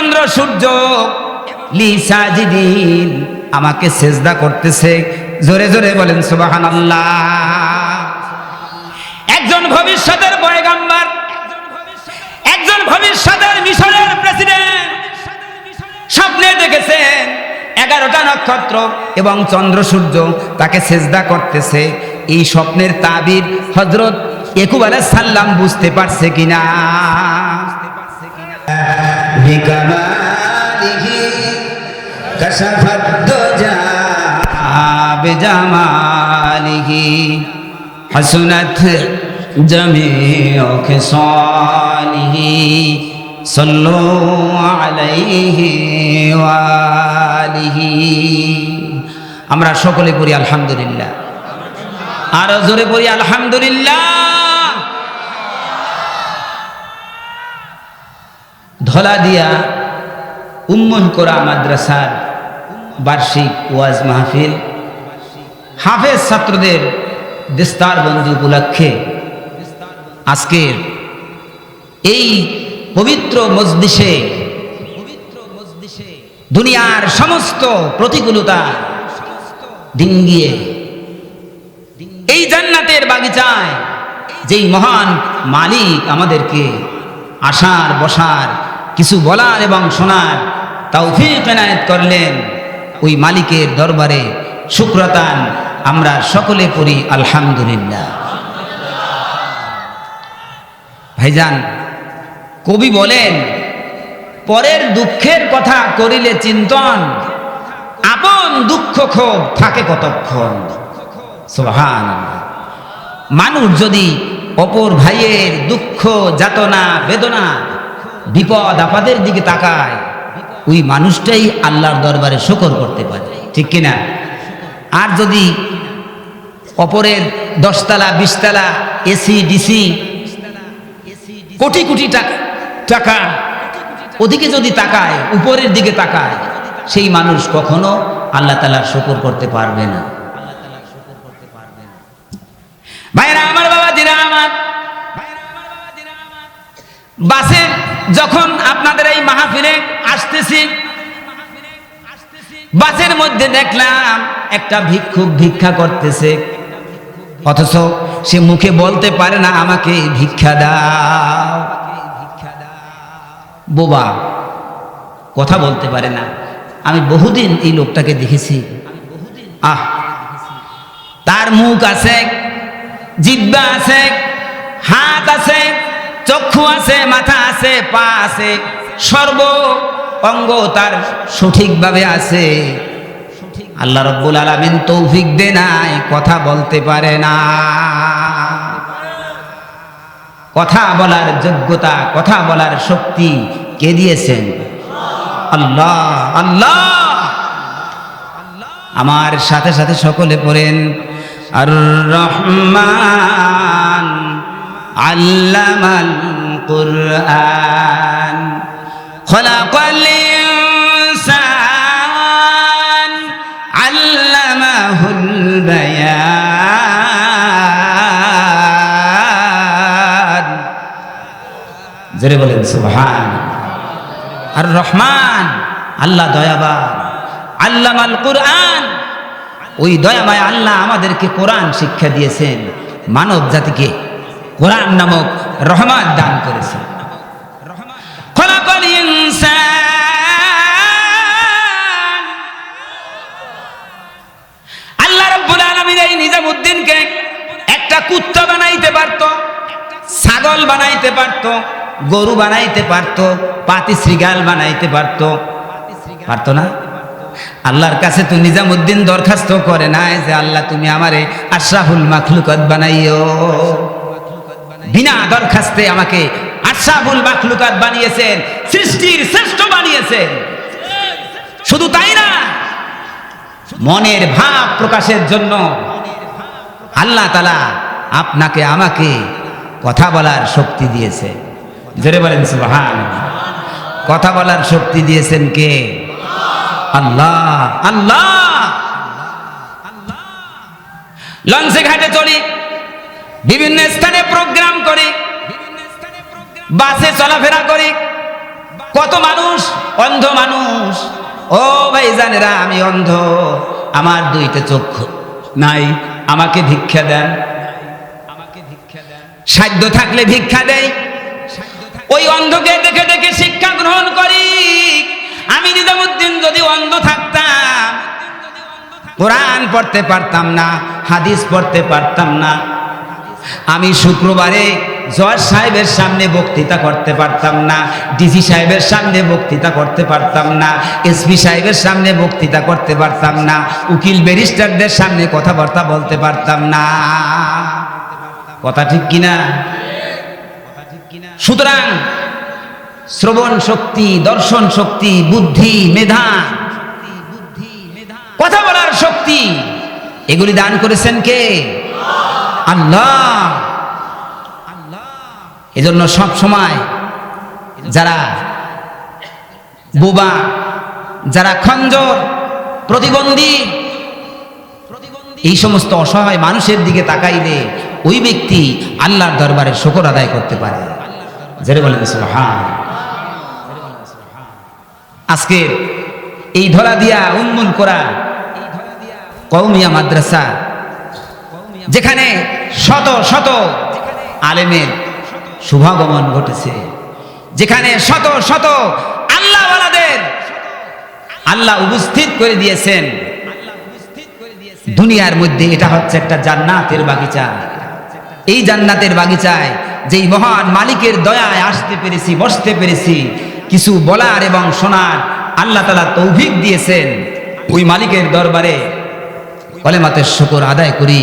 চন্দ্র, সূর্য লিসাজিদিন আমাকে সেজদা করতেছে। জোরে জোরে বলেন সুবাহান একজন ভবিষ্যতের পয়গাম্বার, একজন ভবিষ্যতের মিশরের প্রেসিডেন্ট। স্বপ্নে দেখেছেন এগারোটা নক্ষত্র এবং চন্দ্র, সূর্য তাকে সেজদা করতেছে। এই স্বপ্নের তাবির হজরত একুব আলাহ সাল্লাম বুঝতে পারছে কিনা? بكماله كشف الدجى بجماله حسنت جميع خصاله صلوا عليه وآله আমরা সকলে পড়ি আলহামদুলিল্লাহ আরো জোরে পড়ি আলহামদুলিল্লাহ ধলা দিয়া উম্মন করা মাদ্রাসার বার্ষিক ওয়াজ মাহফিল। হাফেজ ছাত্রদের দেস্তার বন্দি উপলক্ষে আজকের এই পবিত্র মজলিসে দুনিয়ার সমস্ত প্রতিকূলতা ডিঙ্গিয়ে এই জান্নাতের বাগিচায় যেই মহান মালিক আমাদেরকে আসার বসার কিছু বলার এবং শোনার তৌফিক এনায়েত করলেন ওই মালিকের দরবারে। শুক্রতান, আমরা সকলে পড়ি, আলহামদুলিল্লাহ। ভাইজান, কবি বলেন, পরের দুঃখের কথা করিলে চিন্তন, আপন দুঃখ ক্ষোভ থাকে কতক্ষণ। সোহান মানুষ যদি অপর ভাইয়ের দুঃখ, যাতনা, বেদনা বিপদ আপদের দিকে তাকায়, ওই মানুষটাই আল্লাহর দরবারে শকর করতে পারে, ঠিক কিনা? আর যদি অপরের দশতলা, বিশতলা, এসি, ডিসি, কোটি কোটি টাকা টাকা ওদিকে যদি তাকায়, উপরের দিকে তাকায়, সেই মানুষ কখনো আল্লাহ তালার শকর করতে পারবে না। ভাইরা, আমার বাবা, দিরা আমার বাসে যখন আপনাদের এই মাহফিলে আসতেছি, বাসের মধ্যে দেখলাম একটা ভিক্ষুক ভিক্ষা করতেছে। অথচ সে মুখে বলতে পারে না, আমাকে ভিক্ষা দাও। বোবা, কথা বলতে পারে না। আমি বহুদিন এই লোকটাকে দেখেছি। আহ, তার মুখ আছে জিব্বা আছে, হাত আছে চক্ষু আছে, মাথা আছে, পা আছে, সর্ব অঙ্গ তার সঠিকভাবে আছে। আল্লাহ রব্বুল আলমিন তৌফিক দে নাই, কথা বলতে পারে না। কথা বলার যোগ্যতা, কথা বলার শক্তি কে দিয়েছেন? আল্লাহ আল্লাহ! আমার সাথে সাথে সকলে পড়েন, আর রহমান আল্লামাল কুরআন। খলাকাল ইনসান আল্লামাহুল বায়ান। জোরে বলেন, সুবহান। আর রহমান, আল্লাহ দয়াবান। আল্লামাল কুরআন, ওই দয়াময় আল্লাহ আমাদেরকে কোরআন শিক্ষা দিয়েছেন মানব জাতিকে কোরআন নামক রহমান দান করেছে। আল্লাহ রাব্বুল আলামিন এই নিজামউদ্দিনকে একটা কুত্তা বানাইতে পারতো, ছাগল বানাইতে পারতো, গরু বানাইতে পারতো, পাতি শ্রীগাল বানাইতে পারতো। পারতো না? আল্লাহর কাছে তো নিজামুদ্দিন দরখাস্ত করে নাই যে আল্লাহ তুমি আমারে আশরাফুল মাখলুকত বানাইও। বিনা দরখাস্তে আমাকে আশরাফুল মাখলুকাত বানিয়েছেন, সৃষ্টির শ্রেষ্ঠ বানিয়েছেন। শুধু তাই না, মনের ভাব প্রকাশের জন্য আল্লাহ তালা আপনাকে, আমাকে কথা বলার শক্তি দিয়েছে জোরে বলেন সুবহান কথা বলার শক্তি দিয়েছেন কে? আল্লাহ আল্লাহ। লঞ্চে ঘাটে চলি। বিভিন্ন স্থানে প্রোগ্রাম করি, বাসে চলাফেরা করি। কত মানুষ? অন্ধ মানুষ। ও ভাই জানেরা আমি অন্ধ। আমার দুইটা চক্ষু নাই। আমাকে ভিক্ষা দেন। আমাকে ভিক্ষা দেন সাধ্য থাকলে ভিক্ষা দেয় ওই অন্ধকে দেখে দেখে শিক্ষা গ্রহণ করি। আমি নিজামুদ্দিন যদি অন্ধ থাকতাম, কোরআন পড়তে পারতাম না, হাদিস পড়তে পারতাম না আমি শুক্রবারে জজ সাহেবের সামনে বক্তৃতা করতে পারতাম না ডিসি সাহেবের সামনে বক্তৃতা করতে পারতাম না, এসপি সাহেবের সামনে বক্তৃতা করতে পারতাম না, উকিল ব্যারিস্টারদের সামনে কথাবার্তা বলতে পারতাম না। কথা ঠিক কিনা? সুতরাং শ্রবণ শক্তি, দর্শন শক্তি, বুদ্ধি, মেধা, কথা বলার শক্তি, এগুলি দান করেছেন কে? আল্লাহ। এজন্য সব সময় যারা বোবা, যারা খঞ্জর, প্রতিবন্ধী, এই সমস্ত অসহায় মানুষের দিকে তাকাইলে ওই ব্যক্তি আল্লাহর দরবারে শকর আদায় করতে পারে। জেরে বলেন হ্যাঁ আজকে এই ধরা দিয়া উন্মূল করা কৌমিয়া মাদ্রাসা যেখানে শত শত আলেমের শুভাগমন ঘটেছে। যেখানে শত শত আল্লাহওয়ালাদের আল্লাহ উপস্থিত করে দিয়েছেন। দুনিয়ার মধ্যে এটা হচ্ছে একটা জান্নাতের বাগিচা। এই জান্নাতের বাগিচায় যেই মহান মালিকের দয়ায় আসতে পেরেছি, বসতে পেরেছি, কিছু বলার এবং শোনার আল্লাহ তালা তৌভিক দিয়েছেন। ওই মালিকের দরবারে কলেমাতের শুকর আদায় করি।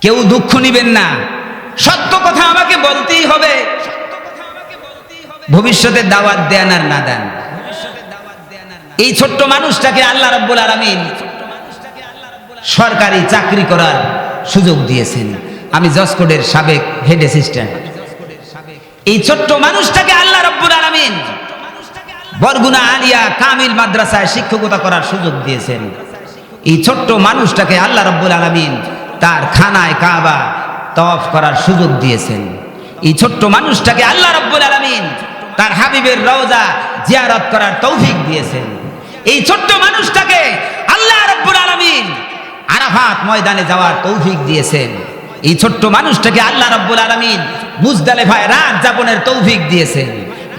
কেউ দুঃখ নিবেন না। সত্য কথা আমাকে বলতেই হবে। ভবিষ্যতে দাওয়াত দেন আর না দেন। এই ছোট্ট মানুষটাকে আল্লাহ রব্বুল আলমিন সরকারি চাকরি করার সুযোগ দিয়েছেন। আমি জসকোডের সাবেক হেড অ্যাসিস্ট্যান্ট এই ছোট্ট মানুষটাকে আল্লাহ রব্বুল আলমিন বরগুনা আলিয়া কামিল মাদ্রাসায় শিক্ষকতা করার সুযোগ দিয়েছেন। এই ছোট্ট মানুষটাকে আল্লাহ রব্বুল আলমিন তার খানায় কাবা তফ করার সুযোগ দিয়েছেন। এই ছোট্ট মানুষটাকে আল্লাহ রব্বুল আলমিন তার হাবিবের রওজা জিয়ারত করার তৌফিক দিয়েছেন। এই ছোট্ট মানুষটাকে আল্লাহ রব্বুল আলমিন আরাফাত ময়দানে যাওয়ার তৌফিক দিয়েছেন। এই ছোট্ট মানুষটাকে আল্লাহ রব্বুল আলমিন মুজদালেফায় রাত যাপনের তৌফিক দিয়েছেন।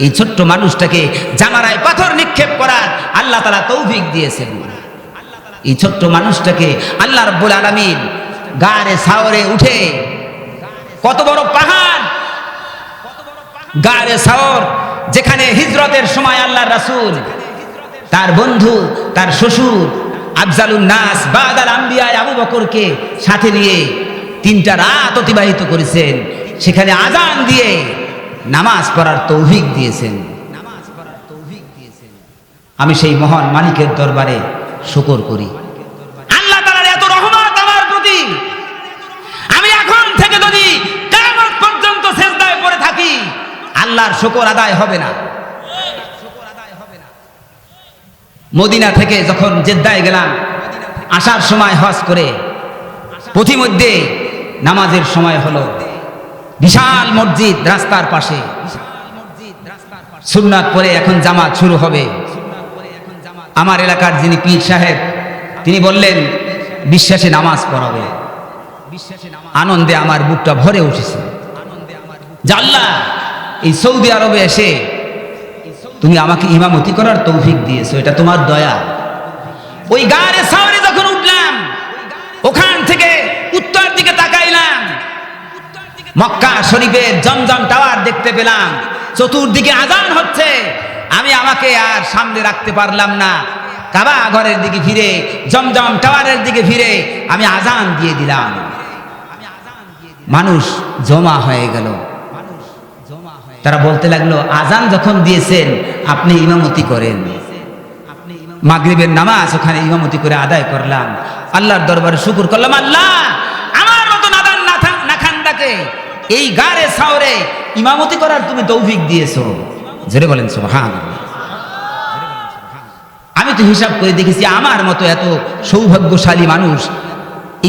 এই ছোট্ট মানুষটাকে জামারায় পাথর নিক্ষেপ করার আল্লাহ তালা তৌফিক দিয়েছেন। এই ছোট্ট মানুষটাকে আল্লাহ রব্বুল আলমিন গাড়ে সাওরে উঠে, কত বড় পাহাড়! গাড়ে সাওর, যেখানে হিজরতের সময় আল্লাহ রাসূল, তার বন্ধু, তার শ্বশুর, আফজালুন নাস, বাদাল আম্বিয়ায় আবু বকরকে সাথে নিয়ে তিনটা রাত অতিবাহিত করেছেন। সেখানে আজান দিয়ে নামাজ পড়ার তৌফিক দিয়েছেন। আমি সেই মহান মালিকের দরবারে শুকর করি। আল্লাহ তাআলার এত রহমত আমার প্রতি। আমি এখন থেকে যদি কিয়ামত পর্যন্ত সেজদায় পড়ে থাকি, আল্লাহর শুকর আদায় হবে না। মদিনা থেকে যখন জেদ্দায় গেলাম, আসার সময় হজ করে, পথিমধ্যে নামাজের সময় হলো বিশাল মসজিদ রাস্তার পাশে। সুন্নাত পরে এখন জামাত শুরু হবে। আমার এলাকার যিনি পীর সাহেব, তিনি বললেন, বিশ্বাসে নামাজ পড়াবে। আনন্দে আমার বুকটা ভরে উঠেছে। জাল্লা এই সৌদি আরবে এসে তুমি আমাকে ইমামতি করার তৌফিক দিয়েছ, এটা তোমার দয়া। ওই গাড়ে সামনে যখন উঠলাম ওখান থেকে উত্তর দিকে তাকাইলাম মক্কা শরীফের জমজম টাওয়ার দেখতে পেলাম। চতুর্দিকে আজান হচ্ছে। আমি আমাকে আর সামনে রাখতে পারলাম না। কাবা ঘরের দিকে ফিরে, জমজম টাওয়ারের দিকে ফিরে আমি আজান দিয়ে দিলাম। মানুষ জমা হয়ে গেল। তারা বলতে লাগল, আজান যখন দিয়েছেন, আপনি ইমামতি করেন। মাগরিবের নামাজ ওখানে ইমামতি করে আদায় করলাম। আল্লাহর দরবারে শুকুর করলাম, আল্লাহ, আমার মতো নাদান নাথান নাখান্দাকে এই গারে সাওরে ইমামতি করার তুমি তৌফিক দিয়েছ। জোরে বলেন সুবহান আমি তো হিসাব করে দেখেছি, আমার মতো এত সৌভাগ্যশালী মানুষ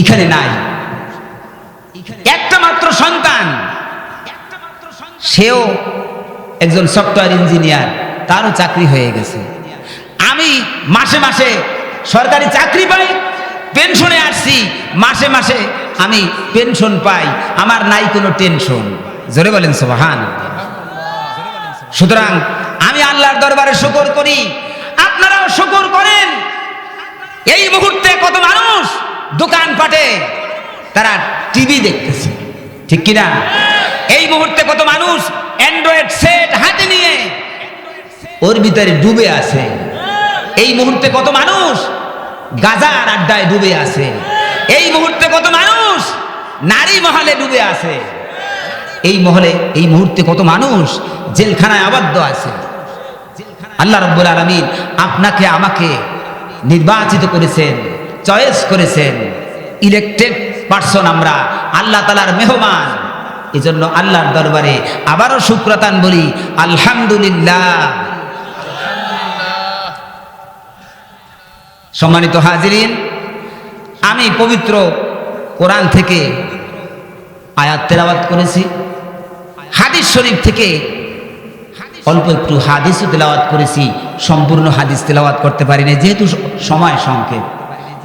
এখানে নাই। একটা মাত্র সন্তান, সেও একজন সফটওয়্যার ইঞ্জিনিয়ার, তারও চাকরি হয়ে গেছে। আমি মাসে মাসে সরকারি চাকরি পাই, পেনশনে আসছি, মাসে মাসে আমি পেনশন পাই, আমার নাই কোনো টেনশন জোরে বলেন সোহান সুতরাং আমি আল্লাহর দরবারে শুকর করি। আপনারাও শুকর করেন। এই মুহূর্তে কত মানুষ দোকান পাটে তারা টিভি দেখতেছে। ঠিক কিনা? এই মুহূর্তে কত মানুষ অ্যান্ড্রয়েড সেট হাতে নিয়ে ওর ভিতরে ডুবে আছে। এই মুহূর্তে কত মানুষ গাজার আড্ডায় ডুবে আছে। এই মুহূর্তে কত মানুষ? নারী মহলে ডুবে আছে। এই মহলে, এই মুহূর্তে কত মানুষ? জেলখানায় আবদ্ধ আছে। আল্লাহ রব্বুল আলমিন আপনাকে, আমাকে নির্বাচিত করেছেন, চয়েস করেছেন। ইলেকটেড পার্সন আমরা। আল্লাহ তালার মেহমান। এজন্য আল্লাহর দরবারে আবারও শুক্রতান বলি, আলহামদুলিল্লাহ। সম্মানিত হাজিরিন আমি পবিত্র কোরআন থেকে আয়াত তেলাওয়াত করেছি হাদিস শরীফ থেকে অল্প একটু হাদিসও তেলাওয়াত করেছি সম্পূর্ণ হাদিস তেলাওয়াত করতে পারি না যেহেতু স- সময় সংক্ষেপ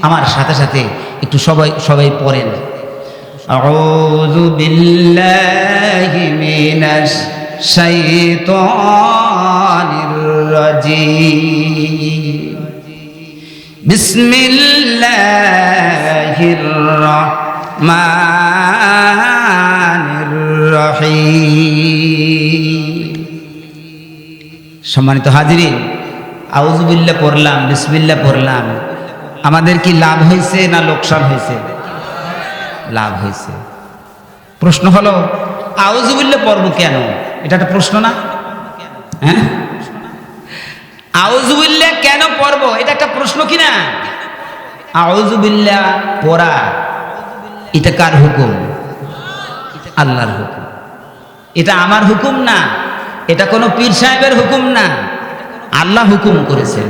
আমার সাথে সাথে একটু সবাই সবাই পড়েন أعوذ بالله من الشيطان الرجيم بسم الله الرحمن الرحيم সম্মানিত হাজিরিন আউজুবিল্লা পড়লাম বিসমিল্লা পড়লাম আমাদের কি লাভ হয়েছে না লোকসান হয়েছে লাভ হয়েছে প্রশ্ন হলো আউজুবিল্লা পড়ব কেন এটা একটা প্রশ্ন না হ্যাঁ আউজুবিল্লা কেন পড়ব এটা একটা প্রশ্ন কি না আউজুবিল্লা পড়া এটা কার হুকুম আল্লাহর হুকুম এটা আমার হুকুম না এটা কোনো পীর সাহেবের হুকুম না আল্লাহ হুকুম করেছেন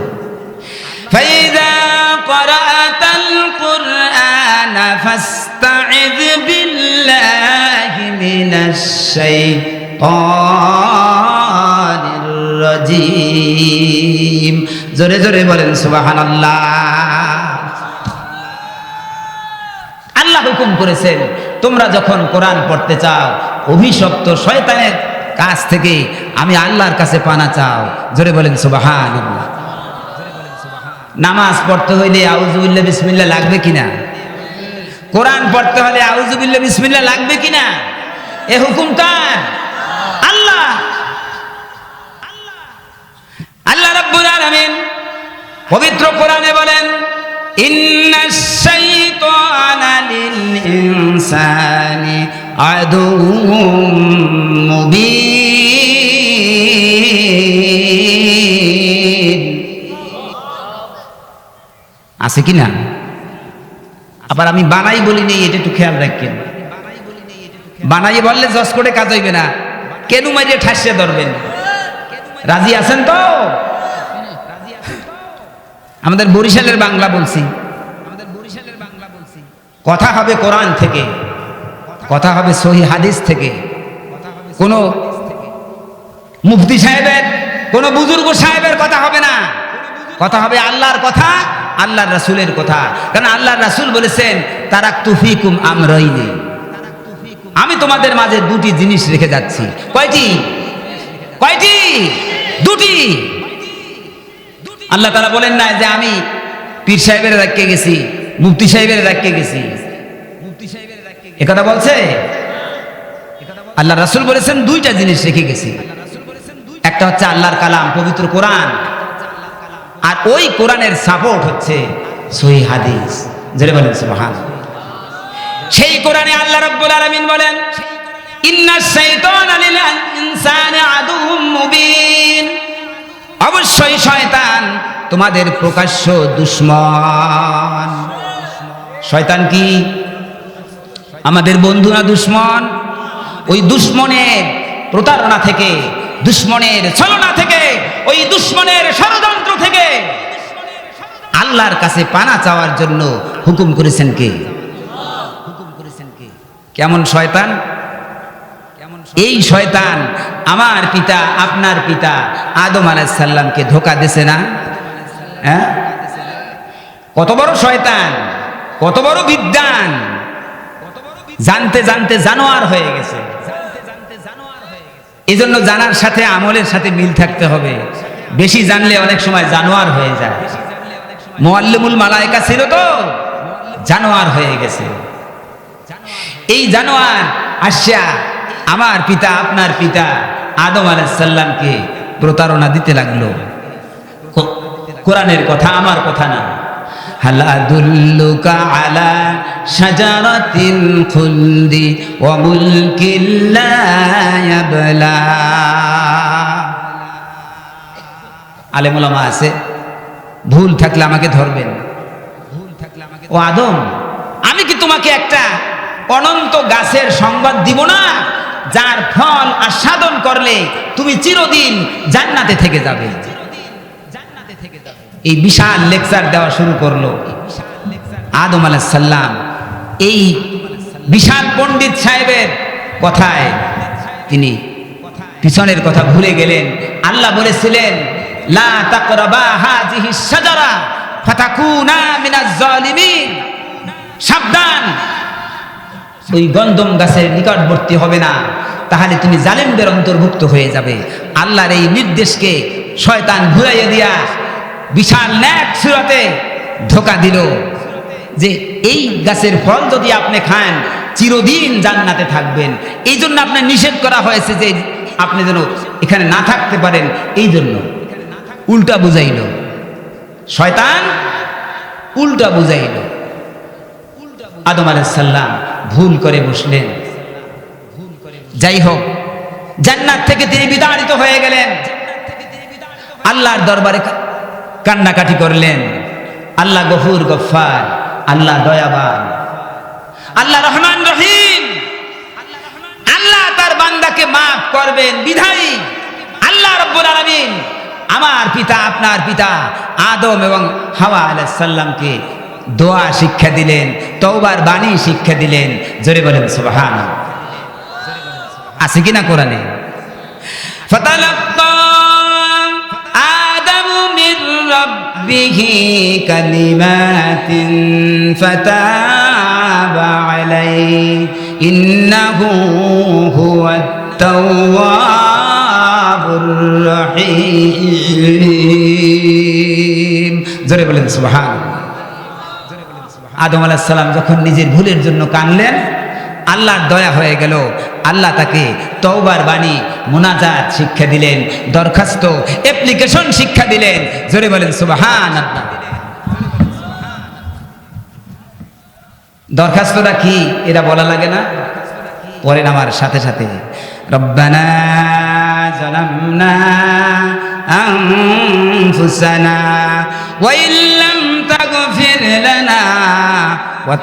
فإذا قرأت القرآن فاستعذ بالله من الشيطان রাজিম জোরে জোরে বলেন, সুবহানাল্লাহ। আল্লাহ হুকুম করেছেন, তোমরা যখন কোরআন পড়তে চাও, অভিশপ্ত শয়তানের কাছ থেকে আমি আল্লাহর কাছে পানা চাও। জোরে বলেন সুবাহান নামাজ পড়তে হইলে আউজুবিল্লা বিসমিল্লা লাগবে কিনা? কোরআন পড়তে হলে আউজুবিল্লা বিসমিল্লা লাগবে কিনা? এ হুকুম কার? আল্লাহ রাব্বুল আলামিন পবিত্র কোরআনে বলেন ইন্নাশ শাইতানা লিল ইনসানি আদুউম মুবিন। আছে কি না? আবার আমি বানাই বলি নেই, এটা একটু খেয়াল রাখেন। বানাই বললে জজ করে কাজ হইবে না। কেন মারিয়ে ঠাসিয়ে ধরবেন? রাজি আছেন তো? আমাদের বরিশালের বাংলা বলছি। আমাদের বরিশালের বাংলা বলছি কথা হবে কোরআন থেকে, কথা হবে সহি হাদিস থেকে। কোনো মুফতি সাহেবের, কোনো বুজুর্গ সাহেবের কথা হবে না। কথা হবে আল্লাহর কথা, আল্লাহর রাসূলের কথা। কারণ আল্লাহর রাসূল বলেছেন তারাক তুফিকুম আমরাইনি। আমি তোমাদের মাঝে দুটি জিনিস রেখে যাচ্ছি। কয়টি? কয়টি? দুটি। আল্লাহ তারা বলেন না যে আমি পীর সাহেবের রাখতে গেছি, মুফতি সাহেবের রাখতে গেছি। এ কথা বলছে? আল্লাহ রাসূল বলেছেন দুইটা জিনিস রেখে গেছি। একটা হচ্ছে আল্লাহর কালাম, পবিত্র কোরআন। আর ওই কোরআনের সাপোর্ট হচ্ছে সহি হাদিস। যেটা বলেন সুবহান সেই কোরআনে আল্লাহ রাব্বুল আলামিন বলেন ইন্না শাইতানা লিল ইনসানি আদুউম মুবিন। অবশ্যই শয়তান তোমাদের প্রকাশ্য দুশ্মন। শয়তান কি? আমাদের বন্ধুরা দুশ্মন। ওই দুশ্মনের প্রতারণা থেকে, দুশ্মনের ছলনা থেকে, ওই দুশ্মনের ষড়যন্ত্র থেকে আল্লাহর কাছে পানা চাওয়ার জন্য হুকুম করেছেন কে? হুকুম করেছেন কে? কেমন শয়তান? এই শয়তান আমার পিতা, আপনার পিতা আদম আলাইসাল্লামকে ধোকা দিছে না? হ্যাঁ? কত বড় শয়তান, কত বড় বিদ্যান জানতে জানতে জানোয়ার হয়ে গেছে। এই জন্য জানার সাথে আমলের সাথে মিল থাকতে হবে। বেশি জানলে অনেক সময় জানোয়ার হয়ে যায়। মোয়াল্লিমুল মালায়কা ছিল তো, জানোয়ার হয়ে গেছে। এই জানোয়ার আসিয়া আমার পিতা, আপনার পিতা আদম আলাইসাল্লামকে প্রতারণা দিতে লাগল। কোরআনের কথা আমার কথা না। হাল আদুল্লুকা আলা শাজারাতিল খুলদি ওয়া মুলকিন লা ইয়াবলা। আছে। ভুল থাকলে আমাকে ধরবেন। ও আদম, আমি কি তোমাকে একটা অনন্ত গাছের সংবাদ দিব না? যার ফল আস্বাদন করলে তুমি চিরদিন জান্নাতে থেকে যাবে। এই বিশাল লেকচার দেওয়া শুরু করল। আদম আলাইসাল্লাম এই বিশাল পণ্ডিত সাহেবের কথায় তিনি পিছনের কথা ভুলে গেলেন। আল্লাহ বলেছিলেন সাবধান ওই গন্ধম গাছের নিকটবর্তী হবে না। তাহলে তুমি জালেমদের অন্তর্ভুক্ত হয়ে যাবে। আল্লাহর এই নির্দেশকে শয়তান ঘুরাইয়া দিয়া বিশাল ন্যাক সুরতে ধোকা দিল যে এই গাছের ফল যদি আপনি খান, চিরদিন জান্নাতে থাকবেন। এই জন্য আপনার নিষেধ করা হয়েছে যে আপনি যেন এখানে না থাকতে পারেন। এই জন্য উল্টা বুঝাইল। শয়তান উল্টা বুঝাইল। আদম আলাইসাল্লাম ভুল করে বসলেন। যাই হোক, জান্নাত থেকে তিনি বিতাড়িত হয়ে গেলেন। আল্লাহর দরবারে কান্নাকাটি করলেন। আল্লাহ গফুর গফার আল্লাহ দয়াবান, আল্লাহ রহমান রহিম। আল্লাহ তার বান্দাকে মাফ করবেন, বিধায়ী। আল্লাহ রব্বুল আলামিন আমার পিতা, আপনার পিতা আদম এবং হাওয়া আলাইহিস সাল্লামকে দোয়া শিক্ষা দিলেন, তওবার বাণী শিক্ষা দিলেন। জোরে বলেন সুবহান আছে কিনা কোরআনে? ফাতালাক্কা আদামু মির রাব্বিহি কালিমাতিন ফাতাবা আলাইহি, ইন্নাহু হুয়াত তাওয়াবুর রহিম। জোরে বলেন, সুবহানাল্লাহ। আদম আলাহিস সালাম যখন নিজের ভুলের জন্য কানলেন আল্লাহর দয়া হয়ে গেল। আল্লাহ তাকে তওবার বাণী, মোনাজাত শিক্ষা দিলেন, দরখাস্ত অ্যাপ্লিকেশন শিক্ষা দিলেন। জোরে বলেন সুবাহান দরখাস্তটা কি? এটা বলা লাগে না? পড়েন আমার সাথে সাথে। রব্বানা জালামনা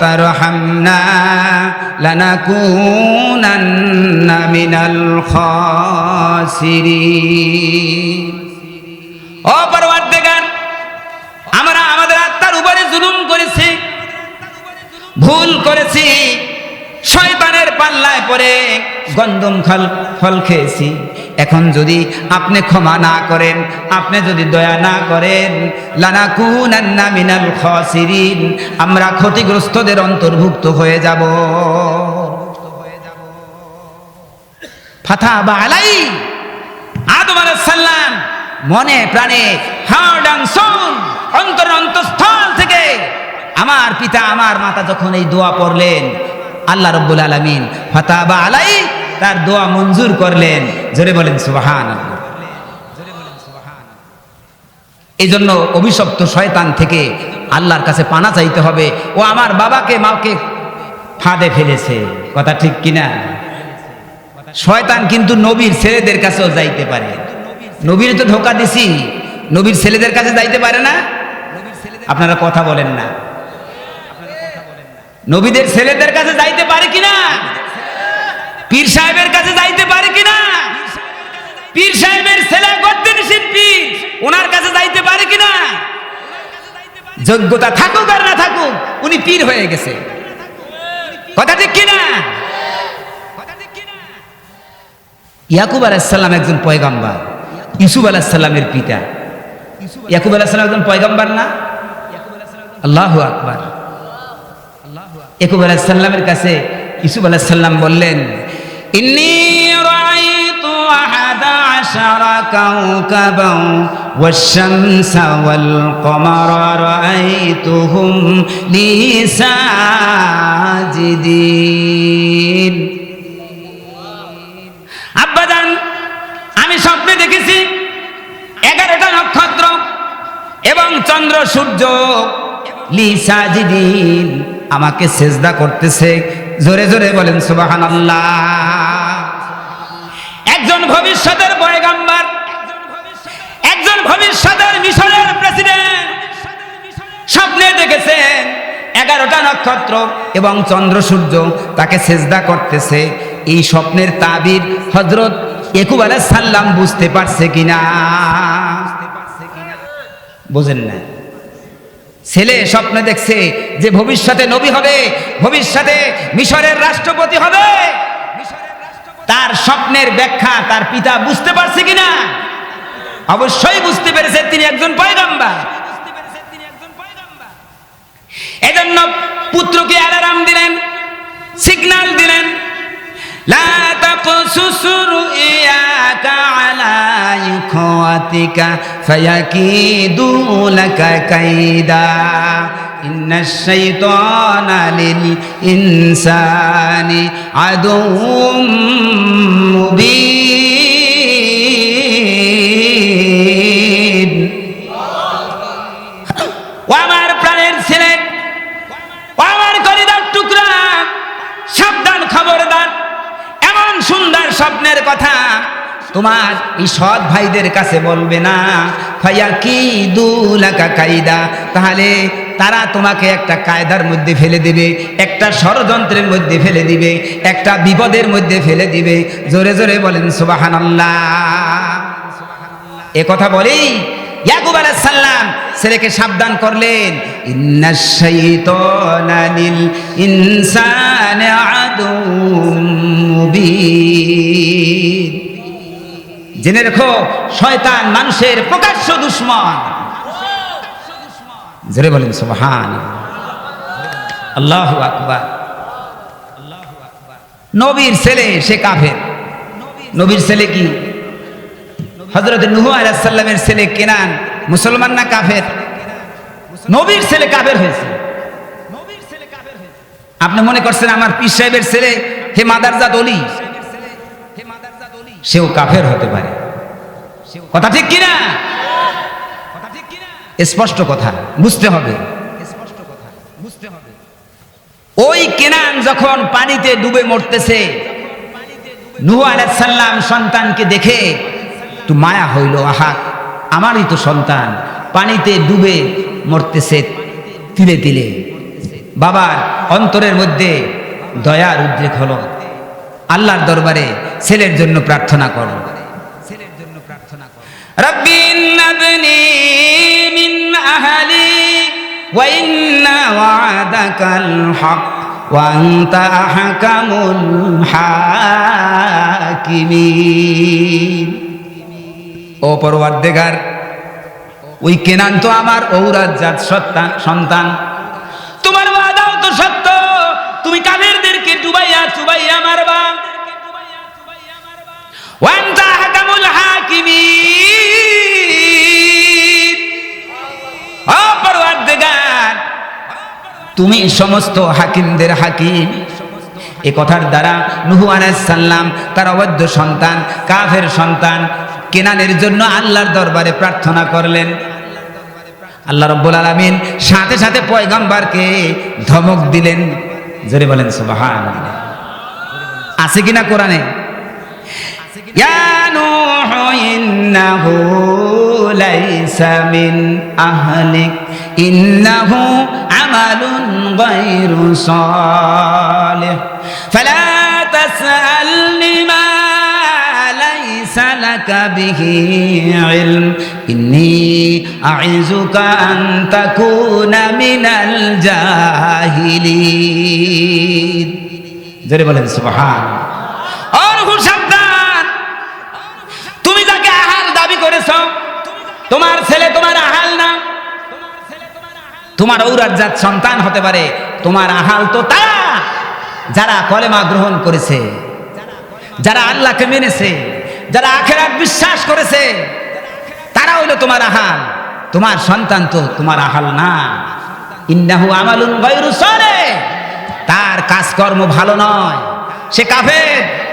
তারহামনা লানাকুনান্না মিনাল খাসিরিন ও পরওয়ারদিগার আমরা আমাদের আত্মার উপরে জুলুম করেছি, ভুল করেছি, শয়তানের পাল্লায় পড়ে গন্ধম ফল ফল খেয়েছি। এখন যদি আপনি ক্ষমা না করেন, আপনি যদি দয়া না করেন, লানাকুনান্না মিনাল খাসিরিন, আমরা ক্ষতিগ্রস্তদের অন্তর্ভুক্ত হয়ে যাব। ফাথা বা আলাই। আদম আলাইহিস সালাম মনে প্রাণে হার্ড অ্যান্ড সোল অন্তর অন্তঃস্থল থেকে আমার পিতা, আমার মাতা যখন এই দোয়া পড়লেন, আল্লাহ রব্বুল আলমিন ফাতাবা আলাই তার দোয়া মঞ্জুর করলেন। জোরে বলেন সুবাহান এই জন্য অভিশপ্ত শয়তান থেকে আল্লাহর কাছে পানা চাইতে হবে। ও আমার বাবাকে মাকে ফাঁদে ফেলেছে। কথা ঠিক কিনা? শয়তান কিন্তু নবীর ছেলেদের কাছেও যাইতে পারে। নবীর তো ধোকা দিছি। নবীর ছেলেদের কাছে যাইতে পারে না? আপনারা কথা বলেন না। নবীদের ছেলেদের কাছে যাইতে পারে কিনা? পীর সাহেবের কাছে যাইতে পারে কিনা? পীর সাহেবের ছেলে গদ্দিন শিল্পী, ওনার কাছে যাইতে পারে কিনা? যোগ্যতা থাকুক আর না থাকুক, উনি পীর হয়ে গেছে। কথা ঠিক কিনা? ইয়াকুব আলাইসাল্লাম একজন পয়গাম্বার। ইসুফ আলাইসাল্লামের পিতা। ইয়াকুব আলাইসাল্লাম একজন পয়গাম্বার না? আল্লাহ আকবার। ইয়াকুব আলাইসাল্লামের কাছে ইসুফ আলাইসাল্লাম বললেন ইন্নি রাআইতু আহাদা আশারা কাওকাবান والشمس والقمر رأيتهم لي ساجدين আব্বাজান আমি স্বপ্নে দেখেছি এগারোটা নক্ষত্র এবং চন্দ্র সূর্য লিসাজিদিন আমাকে সেজদা করতেছে জোরে জোরে বলেন সুবাহান একজন ভবিষ্যতের পয়গাম্বার, একজন ভবিষ্যতের মিশনের প্রেসিডেন্ট। স্বপ্নে দেখেছেন, এগারোটা নক্ষত্র এবং চন্দ্র সূর্য তাকে সেজদা করতেছে। এই স্বপ্নের তাবির হজরত একুব সাল্লাম বুঝতে পারছে কিনা? বোঝেন না ছেলে স্বপ্নে দেখছে যে ভবিষ্যতে নবী হবে, ভবিষ্যতে মিশরের রাষ্ট্রপতি হবে। তার স্বপ্নের ব্যাখ্যা তার পিতা বুঝতে পারছে কিনা? অবশ্যই বুঝতে পেরেছে তিনি একজন পয়গাম্বার। এজন্য পুত্রকে অ্যালার্ম দিলেন, সিগনাল দিলেন। لا تقصص رؤياك على إخوتك فيكيدوا لك كيدا إن الشيطان للإنسان عدو مبين স্বপ্নের কথা তোমার এই সৎ ভাইদের কাছে বলবে না। ফাইয়া কি দুলাকা কায়দা তাহলে তারা তোমাকে একটা কায়দার মধ্যে ফেলে দিবে, একটা ষড়যন্ত্রের মধ্যে ফেলে দিবে, একটা বিপদের মধ্যে ফেলে দিবে। জোরে জোরে বলেন সুবাহান এ কথা বলেই ইয়াকুব আলাইহিস সালাম ছেলেকে সাবধান করলেন। ইন্নাশ শাইতানা লিল আদুম মুবিন। জেনে রেখো, শয়তান মানুষের প্রকাশ্য দুশ্মন। জোরে বলেন সুবহান আল্লাহু আকবার। নবীর ছেলে, সে কাফের। নবীর ছেলে কি? হজরত নুহ আলাইসাল্লামের ছেলে কেনান, মুসলমান না কাফের? নবীর ছেলে কাফের হয়েছে। আপনি মনে করছেন আমার পীর সাহেবের ছেলে, হে মাদারজাদ অলি? সেও কাফের হতে পারে। কথা ঠিক কিনা? স্পষ্ট কথা, বুঝতে হবে। ওই কেনান যখন পানিতে ডুবে মরতেছে, নুহ আলাইসাল্লাম সন্তানকে দেখে একটু মায়া হইল, আহা, আমারই তো সন্তান, পানিতে ডুবে মরতেছে তিলে তিলে। বাবার অন্তরের মধ্যে দয়ার উদ্রেক হল। আল্লাহর দরবারে ছেলের জন্য প্রার্থনা করো। ছেলের জন্য প্রার্থনা ও পরওয়ারদেগার ওই কেনান তো আমার ঔরাত জাত সন্তান। তোমার ওয়াদাও তো সত্য, তুমি কাদেরদেরকে ডুবাইয়া চুবাইয়া মারবা। ওয়ান্তা হাকামুল তুমি সমস্ত হাকিমদের হাকিম। এ কথার দ্বারা নুহু আলাইসাল্লাম তার অবৈধ সন্তান, কাফের সন্তান কেনানের জন্য আল্লাহর দরবারে প্রার্থনা করলেন। আল্লাহ রব্বুল আলামিন সাথে সাথে পয়গম্বরকে ধমক দিলেন। জোরে বলেন, সুবহানাল্লাহ। আছে কিনা কোরআনে? ইন্নাহু তুমি যাকে আহাল দাবি করেছ, তোমার ছেলে তোমার আহাল না। তোমার ঔরাজ্জাত সন্তান হতে পারে, তোমার আহাল তো তারা। যারা কলেমা গ্রহণ করেছে, যারা আল্লাহকে মেনেছে যারা আখেরাত বিশ্বাস করেছে, তারা হইল তোমার আহাল। তোমার সন্তান তো তোমার আহাল না। ইন্নাহু আমালুন তার কাজকর্ম ভালো নয়। সে কাফের।